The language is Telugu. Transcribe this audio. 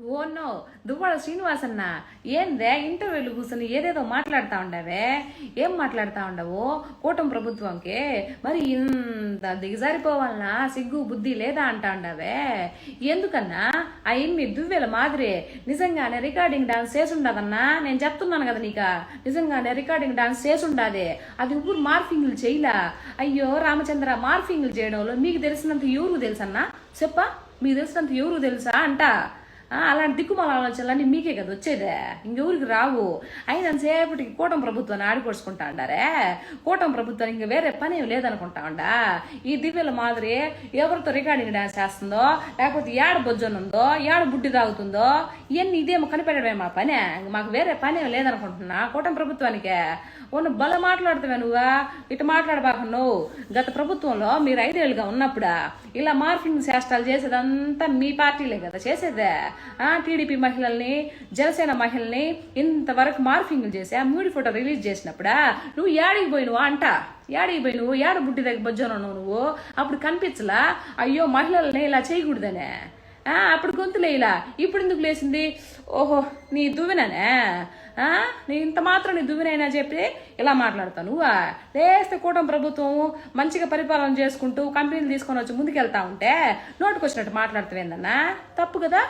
ఓనో దువ్వాడ శ్రీనివాసన్న ఏందే ఇంటర్వ్యూలు కూర్చొని ఏదేదో మాట్లాడుతూ ఉండవే? ఏం మాట్లాడుతూ ఉండవు? కూటమి ప్రభుత్వంకి. మరి ఇంత దిగజారిపోవాలన్నా సిగ్గు బుద్ధి లేదా అంటా ఉండవే? ఎందుకన్నా? ఆ ఇన్ని దువ్వెల మాదిరి. నిజంగానే రికార్డింగ్ డాన్స్ చేసుండదన్నా నేను చెప్తున్నాను కదా నీక. నిజంగానే రికార్డింగ్ డాన్స్ చేసి అది ఇప్పుడు మార్ఫింగ్లు చేయలా. అయ్యో రామచంద్ర మార్ఫింగ్లు చేయడంలో మీకు తెలిసినంత ఎవరు తెలుసన్నా? చెప్పా మీకు తెలిసినంత ఎవరు తెలుసా? అంట. అలాంటి దిక్కుమాల ఆలోచనలన్నీ మీకే కదా వచ్చేదే. ఇంకెవరికి రావు. అయినంతసేపటికి కూటమి ప్రభుత్వాన్ని ఆడిపోసుకుంటా ఉండారే? కూటమి ప్రభుత్వానికి ఇంక వేరే పని లేదనుకుంటా ఉండా? ఈ దివ్యల మాదిరి ఎవరితో రికార్డింగ్ డాన్స్ చేస్తుందో లేకపోతే ఏడ బొజ్జొని ఉందో ఏడ బుడ్డి తాగుతుందో ఇవన్నీ ఇదేమో కనిపెట్టడమే మా పనే. మాకు వేరే పని లేదనుకుంటున్నా కూటమి ప్రభుత్వానికే. ఉన్న బల మాట్లాడుతావే నువ్వా? ఇటు మాట్లాడబాక నువ్వు. గత ప్రభుత్వంలో మీరు ఐదేళ్ళుగా ఉన్నప్పుడా? ఇలా మార్ఫింగ్ చేష్టాలు చేసేదంతా మీ పార్టీలే కదా చేసేదే. టీడీపీ మహిళల్ని జనసేన మహిళల్ని ఇంతవరకు మార్ఫింగ్ చేసి ఆ మూడి ఫోటో రిలీజ్ చేసినప్పుడా? నువ్వు ఏడికి పోయినవా అంట. ఏడికి పోయి నువ్వు ఏడ బుడ్డి దగ్గర బొజ్జను నువ్వు? అప్పుడు కనిపించలా? అయ్యో మహిళల్ని ఇలా చేయకూడదనే? అప్పుడు గొంతులే ఇలా. ఇప్పుడు ఎందుకు లేచింది? ఓహో నీ దువ్విననే? ఆ, నీ ఇంత మాత్రం నీ దువ్వినైనా చెప్పి ఇలా మాట్లాడతాను లేస్తే కూటమి ప్రభుత్వం మంచిగా పరిపాలన చేసుకుంటూ కంపెనీలు తీసుకొని వచ్చి ముందుకెళ్తా ఉంటే నోటుకొచ్చినట్టు ఏందన్నా? తప్పు కదా?